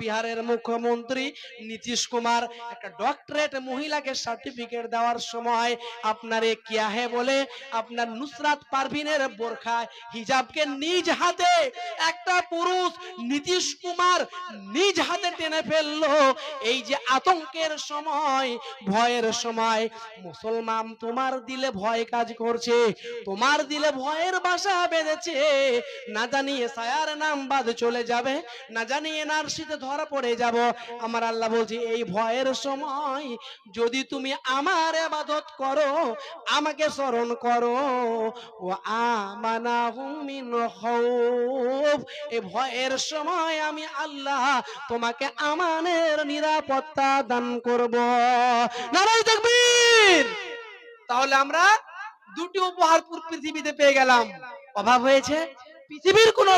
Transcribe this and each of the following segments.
বিহারের মুখ্যমন্ত্রী নীতিশ কুমার, একটা ডক্টরেট মহিলাকে সার্টিফিকেট দেওয়ার সময় আপনার এ বলে? আপনার নুসরাত পারভিনের বোরখা হিজাবকে নিজ হাতে একটা পুরুষ নীতিশ কুমার নিজ হাতে টেনে ফেলল। এই যে আতঙ্কের সময়, ভয়ের সময়, মুসলমান তোমার দিলে ভয় কাজ করছে, তোমার দিলে ভয়ের বাসা বেঁধেছে। না জানিয়ে সায়ার নাম বাদ চলে যাবে, না জানিয়ে নার্সিতে ধরা পড়ে যাব। আমার আল্লাহ বলছে, এই ভয়ের সময় যদি তুমি আমার আবাদত করো, আমাকে স্মরণ করো। ও আমানা মিন খাউফ এই ভয়ের সময় আমি আল্লাহ তোমাকে আমানের নিরাপত্তা দান করব। নারাই তাকবীর! তাহলে আমরা দুটি উপহার পৃথিবীতে পেয়ে গেলাম। অভাব হয়েছে? পৃথিবীর কোন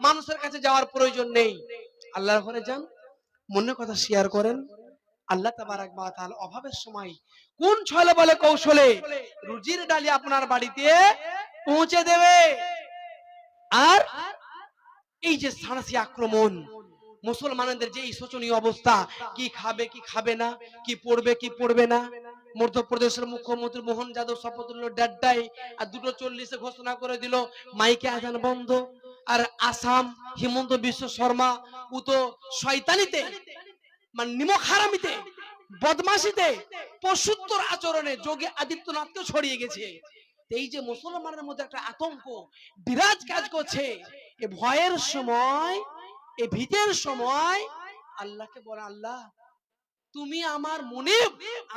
মানুষের কাছে যাওয়ার প্রয়োজন নেই। আল্লাহর ঘরে যান, মনের কথা শেয়ার করেন। আল্লাহ তাবারাক অভাবের সময় কোন ছলে বলে কৌশলে রুজির ডালি আপনার বাড়িতে পৌঁছে দেবে। আর এই যে সাঁড়াশি আক্রমণ, মুসলমানদের যে এই শোচনীয় অবস্থা, কি খাবে কি খাবে না, কি পড়বে কি পড়বে না, মধ্যপ্রদেশের মুখ্যমন্ত্রী মোহন যাদব শপথ নিল দেড়টায় আর দুটো চল্লিশে ঘোষণা করে দিল, মাইকে আজান বন্ধ। আর আসাম হিমন্ত বিশ্ব শর্মা ও তো শয়তানিতে মানে নিমক হারামিতে বদমাশিতে, পশুত্তর আচরণে যোগী আদিত্যনাথকে ছড়িয়ে গেছে। এই যে মুসলমানের মধ্যে একটা আতঙ্ক, বিরাজ কাজ করছে, এ ভয়ের সময়, এ ভীতের সময়, আল্লাহকে বলে, আল্লাহ, তুমি আমার মনে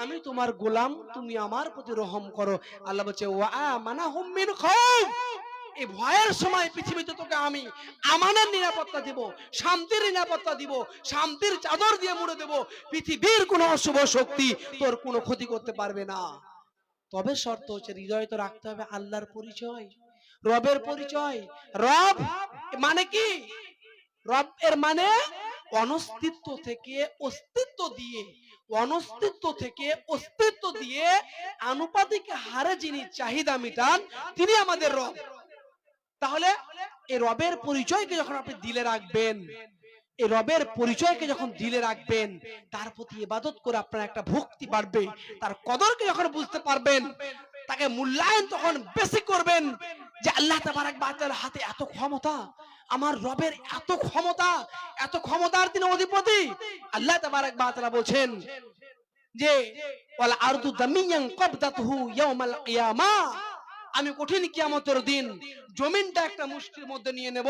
আমি তোমার গোলাম, তুমি আমার প্রতি রহম করো। আল্লাহ বলছে, ওয়া মানা হুম মিন খাউফ এই ভয়ের সময় পৃথিবীতে তোকে আমি আমানের নিরাপত্তা দিব, শান্তির নিরাপত্তা দিব, শান্তির চাদর দিয়ে মুড়ে দেব। পৃথিবীর কোনো অশুভ শক্তি তোর কোনো ক্ষতি করতে পারবে না। তবে শর্ত হচ্ছে হৃদয় তো রাখতে হবে, আল্লাহর পরিচয়, রবের পরিচয়। রব মানে কি? রব এর মানে অনস্তিত্ব থেকে অস্তিত্ব দিয়ে, অনস্তিত্ব থেকে অস্তিত্ব দিয়ে আনুপাতিক হারে যিনি চাহিদা মিটান, তিনি আমাদের রব। তাহলে এই রবের পরিচয়কে যখন আপনি দিলে রাখবেন এই রবের পরিচয়কে যখন দিলে রাখবেন, তার প্রতি ইবাদত করে আপনার একটা ভক্তি বাড়বে, তার কদরকে যখন বুঝতে পারবেন, তাকে মূল্যায়ন তখন বেশি করবেন যে আল্লাহ তাবারাক বাতার হাতে এত ক্ষমতা, আমার রবের এত ক্ষমতা, এত ক্ষমতার তিনি অধিপতি। আল্লাহ তাবারাক বাতালা বলছেন যে, ওয়াল আরদু দামিয়ান কবদাতুহু ইয়াউমাল কিয়ামা। আমি কঠিন কিয়ামতের দিন জমিনটা একটা মুষ্টির মধ্যে নিয়ে নেব।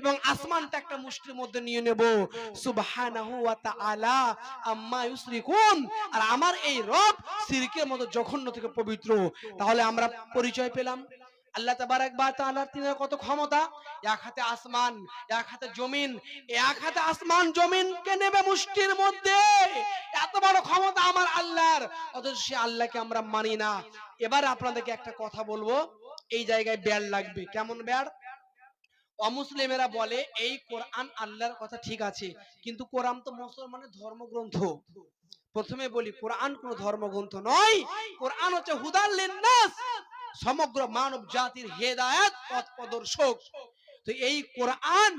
এবং আসমানটা একটা মুষ্টির মধ্যে নিয়ে নেব। সুবহানাহু আর আমার এই রব শিরকের মতো জঘন্য থেকে পবিত্র। তাহলে আমরা পরিচয় পেলাম? আল্লাহ তাআলার তিনের কত ক্ষমতা? এক হাতে আসমান, এক হাতে জমিন, এক হাতে আসমান জমিনকে নেবে মুষ্টির মধ্যে? এত বড় ক্ষমতা আমার আল্লাহর। অথচ সে আল্লাহকে আমরা মানি না। এবার আপনাদেরকে একটা কথা বলব। এই জায়গায় ব্যাড় লাগবে। কেমন ব্যাড় অমুসলিমেরা বলে, এই কোরআন আল্লাহর কথা ঠিক আছে। কিন্তু কোরআন তো মুসলমানের ধর্মগ্রন্থ। প্রথমে বলি, কোরআন কোন ধর্মগ্রন্থ নয়। কোরআন হচ্ছে হুদাল লিন্নাস। সমগ্র মানব জাতির হেদায়ত পথ প্রদর্শক। তো এই কোরআন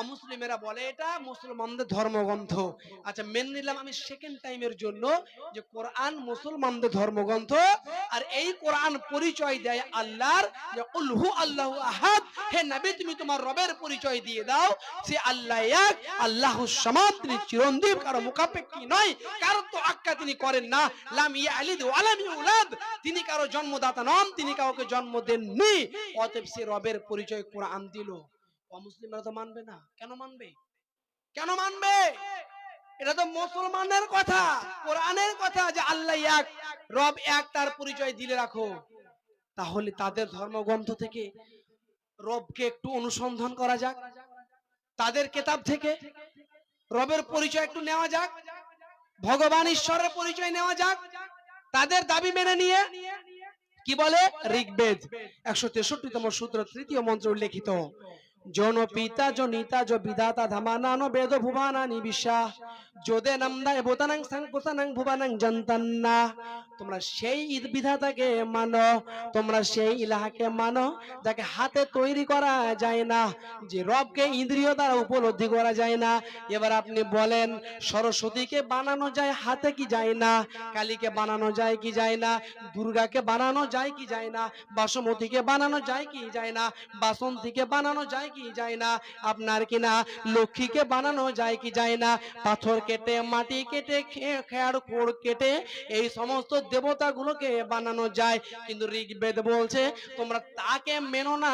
অমুসলিমেরা বলে এটা মুসলমানদের ধর্মগ্রন্থ। আচ্ছা মেন নিলাম আমি সেকেন্ড টাইমের জন্য যে কোরআন মুসলমানদের ধর্মগ্রন্থ, আর এই কোরআন পরিচয় দেয় আল্লাহর, যে উলহু আল্লাহু আহাদ হে নবী, তুমি তোমার রবের পরিচয় দিয়ে দাও সে আল্লাহ এক, আল্লাহু সামাদ, তিনি চিরঞ্জীব কারও মুখাপেক্ষী নয়, কারও তো আক্কা তিনি করেন না। লাম ইয়ালিদ ওয়ালাম ইউলাদ তিনি কারও জন্মদাতা নন, তিনি কাউকে জন্ম দেননি। অতএব সে রবের পরিচয় কোরআন দিল। অমুসলিমরা তো মানবে না। কেন মানবে? কেন মানবে? এটা তো মুসলমানের কথা, কোরআনের কথা যে আল্লাহ এক, রব এক, তার পরিচয় দিলে রাখো। তাহলে তাদের ধর্মগ্রন্থ থেকে রবকে একটু অনুসন্ধান করা যাক। তাদের কেতাব থেকে রবের পরিচয় একটু নেওয়া যাক। ভগবান ঈশ্বরের পরিচয় নেওয়া যাক। তাদের দাবি মেনে নিয়ে কি বলে? ঋগ্বেদ একশো তেষট্টিতম সূত্র, তৃতীয় মন্ত্র উল্লেখিত। জন পিতা জ বিধাতা ধামানানো বেদ ভুবানানি বিশ্বাস যোদে নামদায় বোতানাং সাং ভুবানাং জানতান না তোমরা সেই ঈদ বিধাতাকে মানো, তোমরা সেই ইলাহাকে মানো, যাকে হাতে তৈরি করা যায় না, যে রবকে ইন্দ্রিয় দ্বারা উপলব্ধি করা যায় না। এবার আপনি বলেন, সরস্বতীকে বানানো যায়, হাতে কি যায় না? কালীকে বানানো যায় কি যায় না? দুর্গাকে বানানো যায় কি যায় না? বাসমতীকে বানানো যায় কি যায় না? বাসন্তীকে বানানো যায় কি যায় না? আপনার কি না লক্ষ্মীকে বানানো যায় কি যায় না? পাথর কেটে, মাটি কেটে খেয়ার খোড় কেটে এই সমস্ত দেবতাগুলোকে বানানো যায়। কিন্তু ঋগ্বেদ বলছে, তোমরা তাকে মেনো না,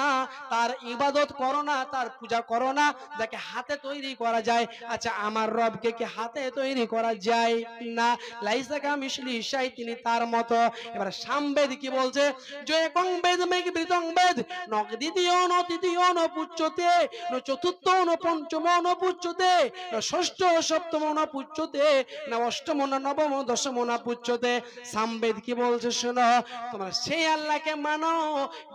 তার ইবাদত করো না, তার পূজা করো না, যাকে হাতে তৈরি করা যায়। আচ্ছা আমার রবকে কি হাতে তৈরি করা যায় না? লাইসাকা মিশলি ঈশাই তিনি তার মতো। এবার সামবেদ কি বলছে? একং বেদ মেঘ বৃতং বেদ নক দ্বিতীয়, ন তৃতীয়, ন পুচ্ছতে, ন চতুর্থ, ন পঞ্চম, ন পুচ্ছতে, ন ষষ্ঠ, সপ্তম, ন পুচ্ছতে, না অষ্টম, না নবম, দশম, না পুচ্ছতে। সামবেদ কি বলছে শোনো? তোমরা সেই আল্লাহকে মানো,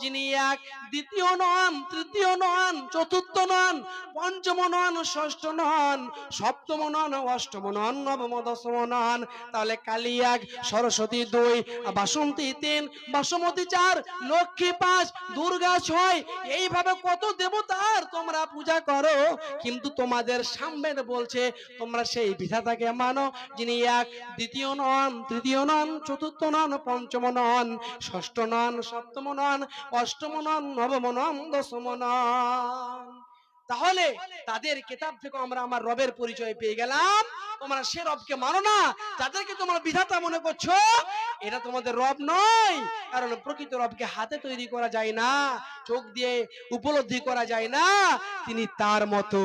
যিনি এক, দ্বিতীয় নন, তৃতীয় নন, চতুর্থ নন, পঞ্চম নন, ষষ্ঠ নন, সপ্তম নন, অষ্টম নন, নবম, দশম নন। তাহলে কালী এক, সরস্বতী দুই, বাসন্তী তিন, বাসমতী চার, লক্ষ্মী পাঁচ, দুর্গা ছয়, এইভাবে কত দেবতার তোমরা পূজা করো। কিন্তু তোমাদের সামবেদ বলছে, তোমরা সেই বিধাতাকে মানো, যিনি এক, দ্বিতীয় নন, তৃতীয় নন, চতুর্থ নন, পঞ্চম নন, ষষ্ঠ নন, সপ্তম নন, অষ্টম নন, নবম নন, দশম নন। তাহলে তাদের কিতাব থেকে আমরা আমার রবের পরিচয় পেয়ে গেলাম। তোমরা সে রবকে মানো না, যাদেরকে তোমরা বিধাতা মনে করছ এটা তোমাদের রব নয়। কারণ প্রকৃত রবকে হাতে তৈরি করা যায় না, চোখ দিয়ে উপলব্ধি করা যায় না। তিনি তার মতো।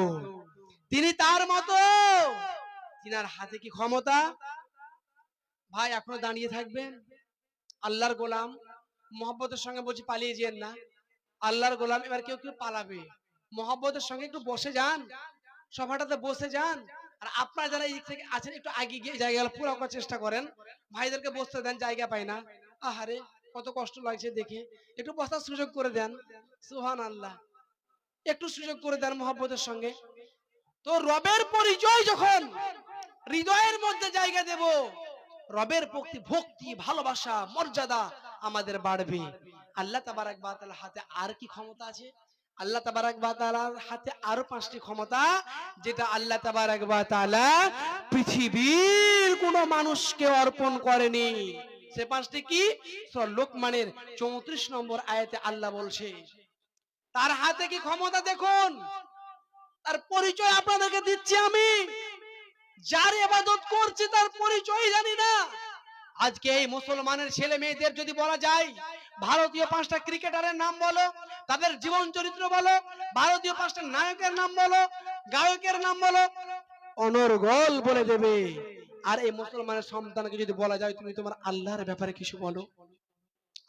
তিনি তার মতো। তিনার হাতে কি ক্ষমতা? ভাই, এখনও দাঁড়িয়ে থাকবেন। আল্লাহর গোলাম মোহাম্মতের সঙ্গে বলছি পালিয়ে যেন না। আল্লাহর গোলাম, এবার কেউ কেউ পালাবে। মোহাম্মতের সঙ্গে একটু বসে যান। সভাটাতে বসে যান। আর আপনারা যারা এই থেকে আছেন, একটু আগে গিয়ে জায়গা পুরো করার চেষ্টা করেন। ভাইদেরকে বসতে দেন, জায়গা পায় না। আহারে, কত কষ্ট লাগছে দেখে। একটু বসার সুযোগ করে দেন। সুহান আল্লাহ একটু সুযোগ করে দেন মোহাম্মতের সঙ্গে। তো রবের পরিচয় যখন হৃদয়ের মধ্যে জায়গা দেব, রবের ভক্তি ভক্তি, ভালোবাসা, মর্যাদা আমাদের বাড়বে। আল্লাহ তাবারাক বাতালার হাতে আর কি ক্ষমতা আছে? আল্লাহ তাবারাক বাতালার হাতে আরও পাঁচটি ক্ষমতা, যেটা আল্লাহ তাবারাক বাতালা পৃথিবীর কোন মানুষকে অর্পণ করেনি। সে পাঁচটি কি? লোকমানের চৌত্রিশ নম্বর আয়াতে আল্লাহ বলছে, তার হাতে কি ক্ষমতা দেখুন? তার পরিচয় আপনাদেরকে দিচ্ছি আমি। যার ইবাদত করছি তার পরিচয় জানি না। আজকে এই মুসলমানের ছেলে মেয়েদের যদি বলা যায়, ভারতীয় পাঁচটা ক্রিকেটারের নাম বলো, তাদের জীবন চরিত্র বলো, ভারতীয় পাঁচটা নায়কের নাম বলো, গায়কের নাম বলো অনর্গল বলে দেবে। আর এই মুসলমানের সন্তানকে যদি বলা যায়, তুমি তোমার আল্লাহর ব্যাপারে কিছু বলো।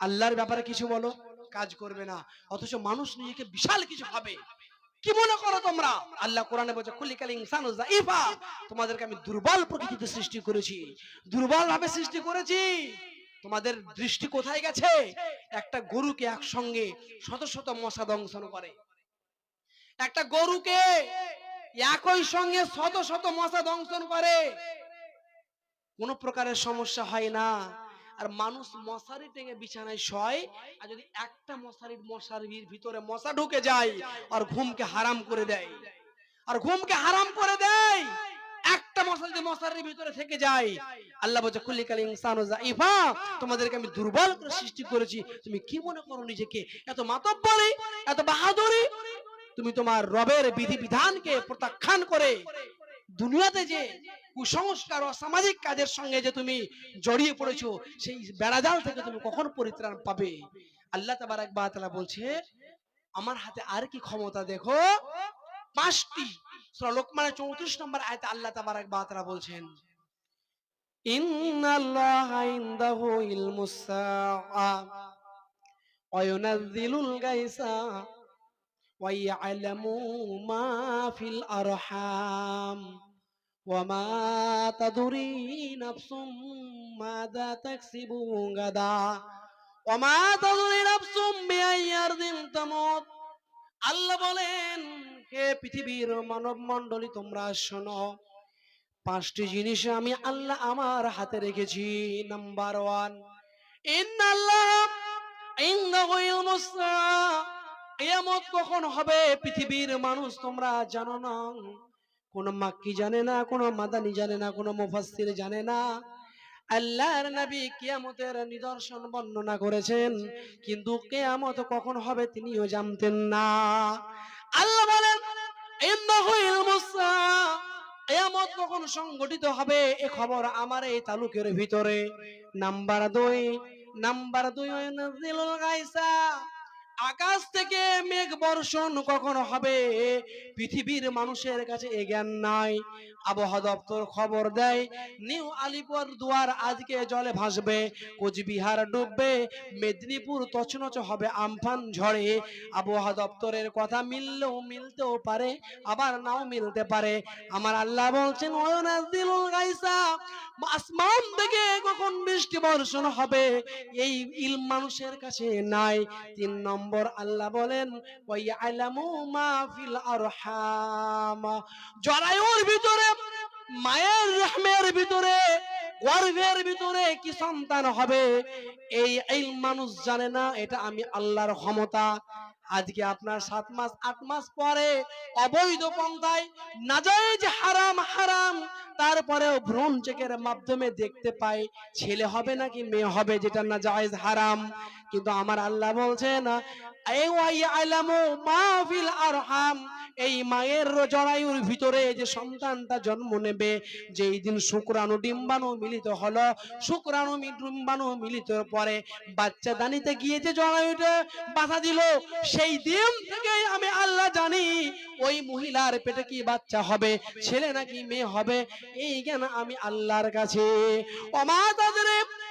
আল্লাহর ব্যাপারে কিছু বলো, কাজ করবে না। অথচ মানুষ নিজেকে বিশাল কিছু ভাবে। কি মনে করো তোমরা? আল্লাহ কোরআনে বলছে, কুলিকাল ইনসানু যাইফা তোমাদেরকে আমি দুর্বল প্রকৃতিতে সৃষ্টি করেছি। দুর্বল ভাবে সৃষ্টি করেছি। তোমাদের দৃষ্টি কোথায় গেছে? একটা গরুকে একসঙ্গে শত শত মশা দংশন করে। একটা গরুকে একই সঙ্গে শত শত মশা দংশন করে। কোনো প্রকারের সমস্যা হয় না। আর মানুষ মশারি টেঙে বিছানায় শয়, আর যদি একটা মশারির মশারির ভিতরে মশা ঢুকে যায়, আর ঘুমকে হারাম করে দেয়। আর ঘুমকে হারাম করে দেয়। একটা মশা যদি মশারির ভিতরে থেকে যায়, আল্লাহ বলছে, কুল্লিকাল ইনসানু যাইফা। তোমাদেরকে আমি দুর্বল করে সৃষ্টি করেছি। তুমি কি মনে করো নিজেকে এত মাতব্বরি, এত বাহাদুরি? তুমি তোমার রবের বিধি বিধানকে প্রত্যাখ্যান করে দুনিয়াতে যে কুসংস্কার ও সামাজিক কাজের সঙ্গে যে তুমি জড়িয়ে পড়েছো, সেই বেড়াজাল থেকে তুমি কখন পরিত্রাণ পাবে? আল্লাহ তাবারাক বা তাআলা বলছে, আমার হাতে আর কি ক্ষমতা দেখো? পাঁচটি। লোকমানের 34 নম্বর আয়াতে আল্লাহ তাবারাক বা তাআলা বলছেন ইনদাহু ইউনাজ্জিলুল গায়সা ওয়া ইয়ালামু মা ফিল আরহাম وما تدري نفس ماذا تكسب غدا وما تدري نفس بأي أرض تموت আল্লাহ বলেন হে পৃথিবীর মানব মণ্ডলী তোমরা শোনো পাঁচটি জিনিস আমি আল্লাহ আমার হাতে রেখেছি নাম্বার ওয়ান ইন্নাল্লাহ ইন্দাহু ইলমুস সাআ। কিয়ামত কখন হবে? পৃথিবীর মানুষ তোমরা জানো না। কোন মাক্কি জানে না, কোন মাদানি জানে না, কোন মুফাসসির জানে না। আল্লাহর নবী কিয়ামতের নিদর্শন বর্ণনা করেছেন, কিন্তু কিয়ামত কখন হবে তিনিও জানতেন না। আল্লাহ বলেন ইন্নাহু ইলমুস। কিয়ামত কখন সংগঠিত হবে? এ খবর আমার এই তালুকের ভিতরে। নাম্বার দুই নাম্বার দুই নাজিলুল গাইসা। আকাশ থেকে মেঘ বর্ষণ কখন হবে? পৃথিবীর মানুষের কাছে এ জ্ঞান নাই। আবহাওয়া দপ্তর খবর দেয়, নিউ আলিপুর দুয়ার আজকে জলে ভাসবে। কোচবিহার ডুববে, মেদিনীপুর তছনছ হবে আমফান ঝড়ে। আবহাওয়া দপ্তরের কথা মিললেও মিলতেও পারে, আবার নাও মিলতে পারে। আমার আল্লাহ বলছেন ওয়ানাজিলুল গাইসা, আসমান থেকে কখন বৃষ্টি বর্ষণ হবে? এই ইলম মানুষের কাছে নাই। তিন নম্বর আল্লাহ বলেন জরায়ুর ভিতরে, মায়ের রহমের ভিতরে, গর্ভের ভিতরে কি সন্তান হবে? এই ইলম মানুষ জানে না, এটা আমি আল্লাহর ক্ষমতা। আজকে আপনার সাত মাস, আট মাস পরে অবৈধ পন্থায় নাজায়েজ হারাম হারাম, তারপরেও ভ্রূণ চেকের মাধ্যমে দেখতে পাই ছেলে হবে নাকি মেয়ে হবে, যেটা না জায়েজ হারাম। কিন্তু আমার আল্লাহ বলছেন আরহাম এই মায়ের জরায়ুর ভিতরে যে সন্তানটা জন্ম নেবে, যেই দিন শুক্রাণু ডিম্বাণু মিলিত হলো, শুক্রাণু ডিম্বাণু মিলিত পরে বাচ্চা দানিতে গিয়ে যে জরায়ুটা বাধা দিল, সেই দিন থেকেই আমি আল্লাহ জানি ওই মহিলার পেটে কি বাচ্চা হবে, ছেলে নাকি মেয়ে হবে, এই জ্ঞান আমি আল্লাহর কাছে। অমা তাদের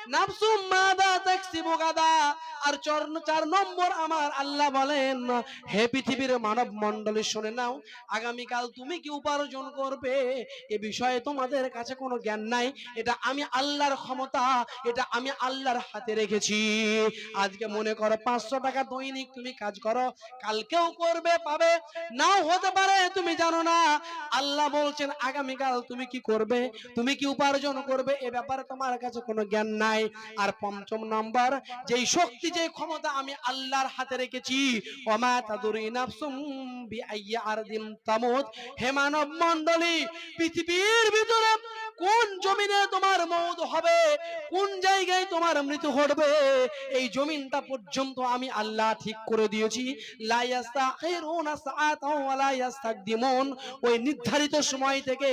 নাফসুম মাদা তাকসিবু গাদা। আর চর- চার নম্বর আমার আল্লাহ বলেন, হে পৃথিবীর মানব মণ্ডলী শুনে নাও, আগামীকাল তুমি কি উপার্জন করবে? এ বিষয়ে তোমাদের কাছে কোনো জ্ঞান নাই। এটা আমি আল্লাহর ক্ষমতা, এটা আমি আল্লাহর হাতে রেখেছি। আজকে মনে করো পাঁচশো টাকা দৈনিক তুমি কাজ করো, কালকেও করবে, পাবে। নাও হতে পারে, তুমি জানো না। আল্লাহ বলছেন, আগামীকাল তুমি কি করবে? তুমি কি উপার্জন করবে? এ ব্যাপারে তোমার কাছে কোনো জ্ঞান নাই। আর পঞ্চম নাম্বার, যেই শক্তি, যেই ক্ষমতা আমি আল্লাহর হাতে রেখেছি, ওমা তাদুরি হে মানব মণ্ডলী পৃথিবীর ভিতরে কোন জমিনে তোমার মৌত হবে? কোন জায়গায় তোমার মৃত্যু ঘটবে? এই জমিনটা পর্যন্ত আমি আল্লাহ ঠিক করে দিয়েছি। ওই নির্ধারিত সময় থেকে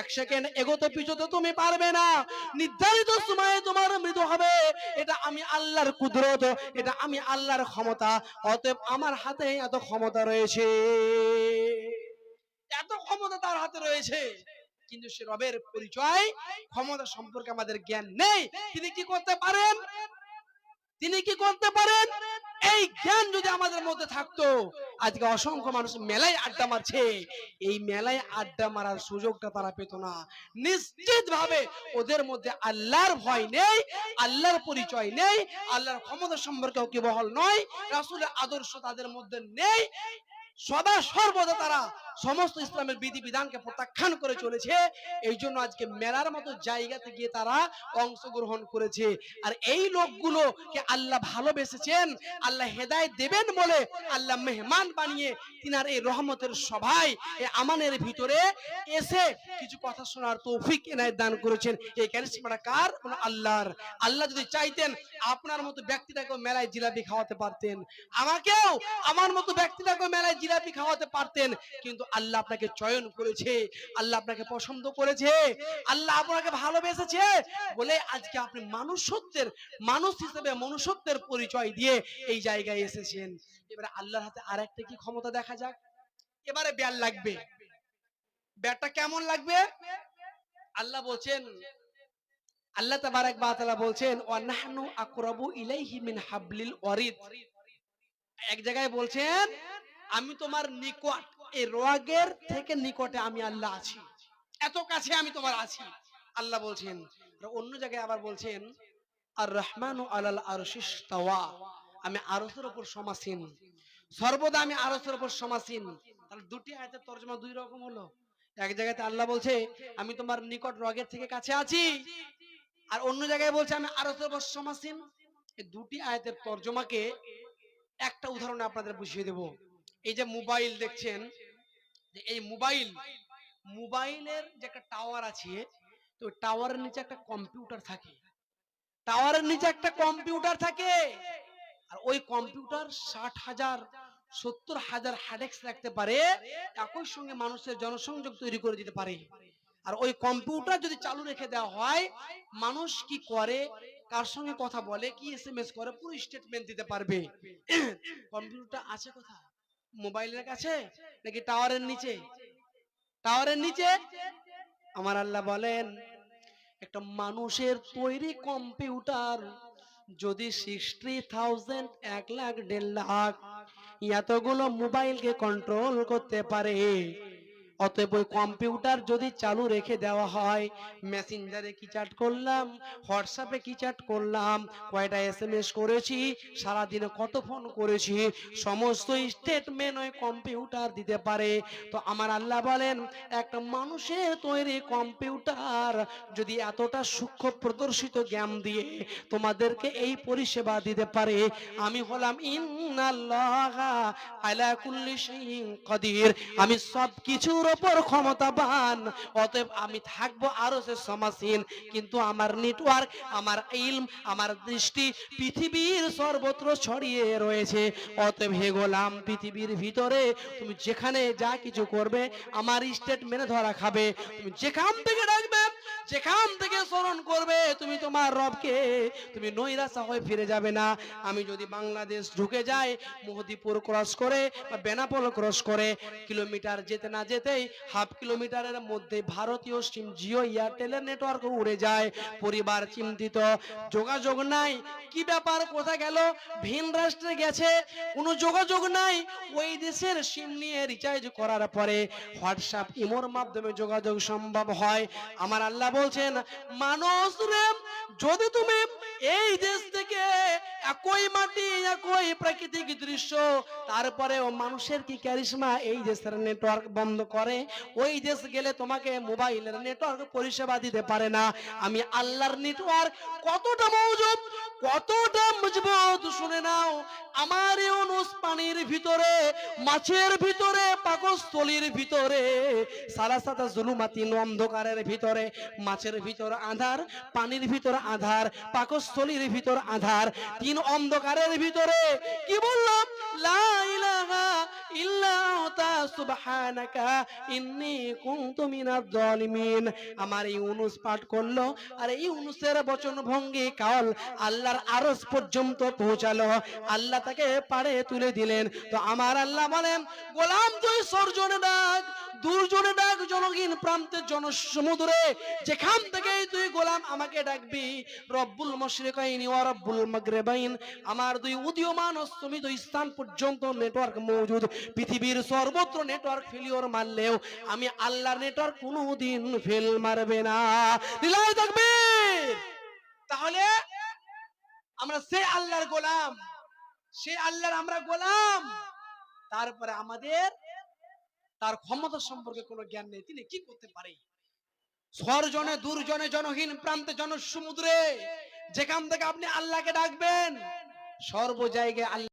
এক সেকেন্ড এগোতে পিছোতে তুমি পারবে না। নির্ধারিত সময়ে তোমার মৃত্যু হবে। এটা আমি আল্লাহর কুদরত, এটা আমি আল্লাহর ক্ষমতা। অতএব আমার হাতে এত ক্ষমতা রয়েছে। এত ক্ষমতা তার হাতে রয়েছে। কিন্তু সে রবের পরিচয়, ক্ষমতা সম্পর্কে আমাদের জ্ঞান নেই। তিনি কি করতে পারেন? তিনি কি করতে পারেন? এই জ্ঞান যদি আমাদের মধ্যে থাকতো, আজকে অসংখ্য মানুষ মেলায় আড্ডা মারছে। এই মেলায় আড্ডা মারার সুযোগটা তারা পেত না। নিশ্চিত ভাবে ওদের মধ্যে আল্লাহর ভয় নেই, আল্লাহর পরিচয় নেই, আল্লাহর ক্ষমতা সম্পর্কে কি বহল নয়, রাসূলের আদর্শ তাদের মধ্যে নেই। সদা সর্বদা তারা সমস্ত ইসলামের বিধি বিধানকে প্রত্যাখ্যান করে চলেছে। এই জন্য আজকে মেলার মতো জায়গাতে গিয়ে তারা অংশগ্রহণ করেছে। আর এই লোকগুলোকে আল্লাহ ভালোবেসেছেন, আল্লাহ হেদায় দেবেন বলে আল্লাহ মেহমান বানিয়ে তিনার এই রহমতের সভায়, এই আমানের ভিতরে এসে কিছু কথা শোনার তৌফিক এনায় দান করেছেন। এই ক্যারিসমাটা কার? আল্লাহর। আল্লাহ যদি চাইতেন আপনার মতো ব্যক্তিটাকেও মেলায় জিলাপি খাওয়াতে পারতেন। আমাকেও আমার মতো ব্যক্তিটাকেও মেলায় জিলাপি খাওয়াতে পারতেন। কিন্তু আল্লাহ আপনাকে চয়ন করেছে, আল্লাহ আপনাকে পছন্দ করেছে, আল্লাহ আপনাকে ভালোবেসেছে। বলে আজকে আপনি মানুষত্বের, মানুষ হিসেবে মনুষ্যত্বের পরিচয় দিয়ে এই জায়গায় এসেছেন। এবারে আল্লাহর হাতে আর একটা কি ক্ষমতা দেখা যাক? এবারে ব্যাল লাগবে। ব্যাটটা কেমন লাগবে? আল্লাহ বলছেন, আল্লাহ তাবারাক ওয়া তাআলা বলছেন, ওয়া নাহনু আকরাবু ইলাইহি মিন হাবলিল ওয়ারিদ। এক জায়গায় বলছেন আমি তোমার নিকট, এই রোয়াগের থেকে নিকটে আমি আল্লাহ আছি। এত কাছে আমি তোমার আছি। আল্লাহ বলছেন অন্য জায়গায় আবার বলছেন আর রহমানু আরশিস তাওয়া আমি আরশের উপর সমাসীন। সর্বদা আমি আরশের উপর সমাসীন। তাহলে দুটি আয়াতের তর্জমা দুই রকম হলো। এক জায়গাতে আল্লাহ বলছে, আমি তোমার নিকট রগের থেকে কাছে আছি। আর অন্য জায়গায় বলছে, আমি আরও সমাসীন। এই দুটি আয়াতের তর্জমাকে একটা উদাহরণে আপনাদের বুঝিয়ে দেব। এই যে মোবাইল দেখছেন এই মোবাইল, মোবাইলের যে একটা টাওয়ার আছে, তো টাওয়ারের নিচে একটা কম্পিউটার থাকে। টাওয়ারের নিচে একটা কম্পিউটার থাকে। আর ওই কম্পিউটার ষাট হাজার, সত্তর হাজার হ্যাডেক্স রাখতে পারে, একই সঙ্গে মানুষের জনসংযোগ তৈরি করে দিতে পারে। আর ওই কম্পিউটার যদি চালু রেখে দেওয়া হয়, মানুষ কি করে? কার সঙ্গে কথা বলে? কি এসএমএস করে? পুরো স্টেটমেন্ট দিতে পারবে। কম্পিউটার আছে কোথায়? মোবাইলের কাছে নাকি টাওয়ারের নিচে? টাওয়ারের নিচে? আমার আল্লাহ বলেন একটা মানুষের তৈরি কম্পিউটার যদি সিক্সটি থাউজেন্ড এক লাখ দেড় লাখ এতগুলো মোবাইলকে কন্ট্রোল করতে পারে অতএব ওই কম্পিউটার যদি চালু রেখে দেওয়া হয়, মেসেঞ্জারে কি চ্যাট করলাম, হোয়াটসঅ্যাপে কি চ্যাট করলাম, কয়টা এসএমএস করেছি, সারাদিনে কত ফোন করেছি, সমস্ত স্টেটমেন্ট ওই কম্পিউটার দিতে পারে। তো আমার আল্লাহ বলেন, একটা মানুষের তৈরি কম্পিউটার যদি এতটা সূক্ষ্ম প্রদর্শিত জ্ঞান দিয়ে তোমাদেরকে এই পরিষেবা দিতে পারে, আমি হলাম ইন্নাল্লাহা আলা কুল্লি শাইইন কাদির। আমি সব কিছুর উপর ক্ষমতাবান। অতএব আমি থাকব আরও সে সমাসীন। কিন্তু আমার নেটওয়ার্ক আমার ইলম আমার দৃষ্টি পৃথিবীর সর্বত্র ছড়িয়ে রয়েছে। অতএব হে গোলাম, পৃথিবীর ভিতরে তুমি যেখানে যা কিছু করবে, আমার স্টেট মেনে ধরা খাবে। তুমি যেখান থেকে ডাকবে, যেখান থেকে স্মরণ করবে, তুমি তোমার রবকে, তুমি নৈরাশা হয়ে ফিরে যাবে না। আমি যদি বাংলাদেশ ঢুকে যাই, মোহদিপুর ক্রস করে বা বেনাপোল ক্রস করে কিলোমিটার যেতে না যেতেই হাফ কিলোমিটারের মধ্যে ভারতীয় সিম জিও এয়ারটেলের নেটওয়ার্ক উড়ে যায়। পরিবার চিন্তিত। যোগাযোগ নাই। কি ব্যাপার? কোথায় গেল? ভিন রাষ্ট্রে গেছে। কোনো যোগাযোগ নাই। ওই দেশের সিম নিয়ে রিচার্জ করার পরে হোয়াটসঅ্যাপ ইমোর মাধ্যমে যোগাযোগ সম্ভব হয়। আমার আল্লাহ বলছেন, মানুষ রে যদি তুমি এই দেশ থেকে একই মাটি, একই প্রাকৃতিক দৃশ্য, তারপরেও মানুষের কি ক্যারিশমা এই দেশের নেটওয়ার্ক বন্ধ করে? ওই দেশ গেলে তোমাকে মোবাইলের নেটওয়ার্ক পরিষেবা দিতে পারে না। আমি আল্লাহর নেটওয়ার্ক কতটা মজুদ কতটা মজবুত শুনে নাও। আমার অনুষ পানির ভিতরে, মাছের ভিতরে, পাকস্থলীর ভিতরে সারা সাদা জুলুমাতিন অন্ধকারের ভিতরে, মাছের ভিতরে আধার, পানির ভিতর আধার, পাকস্থলীর ভিতর আধার, তিন অন্ধকারের ভিতরে। কি বললাম? লা আমার এই পাঠ করল, আর এই বচন ভঙ্গি কাল আল্লাহর পর্যন্ত পৌঁছালো। আল্লাহ তাকে পাড়ে তুলে দিলেন। তো আমার আল্লাহ বলেন, গোলাম তুই সরজনে ডাক, দুর্জনে ডাক জনগীন প্রান্তের জনসমুদ্রে। যেখান থেকে তুই গোলাম আমাকে ডাকবি রব্বুল মশরিকাইন ওয়া রব্বুল মাগরিবাইন। আমার দুই উদীয়মান অস্তমিত স্থান পর্যন্ত নেটওয়ার্ক মজুদ। পৃথিবীর সর্বত্র নেটওয়ার্ক ফেলিওর মারলেও আমি আল্লাহর নেটওয়ার্ক কোনোদিন ফেল মারবে না। দিলাই থাকবে তাহলে আমরা সে আল্লাহর গোলাম, সে আল্লাহর আমরা গোলাম। তারপরে আমাদের, তার ক্ষমতা সম্পর্কে কোনো জ্ঞান নেই। তিনি কি করতে পারে? স্বরজনে দুর্জনে জনহীন প্রান্তে জনসমুদ্রে যেখান থেকে আপনি আল্লাহকে ডাকবেন সর্ব জায়গায় আল্লাহ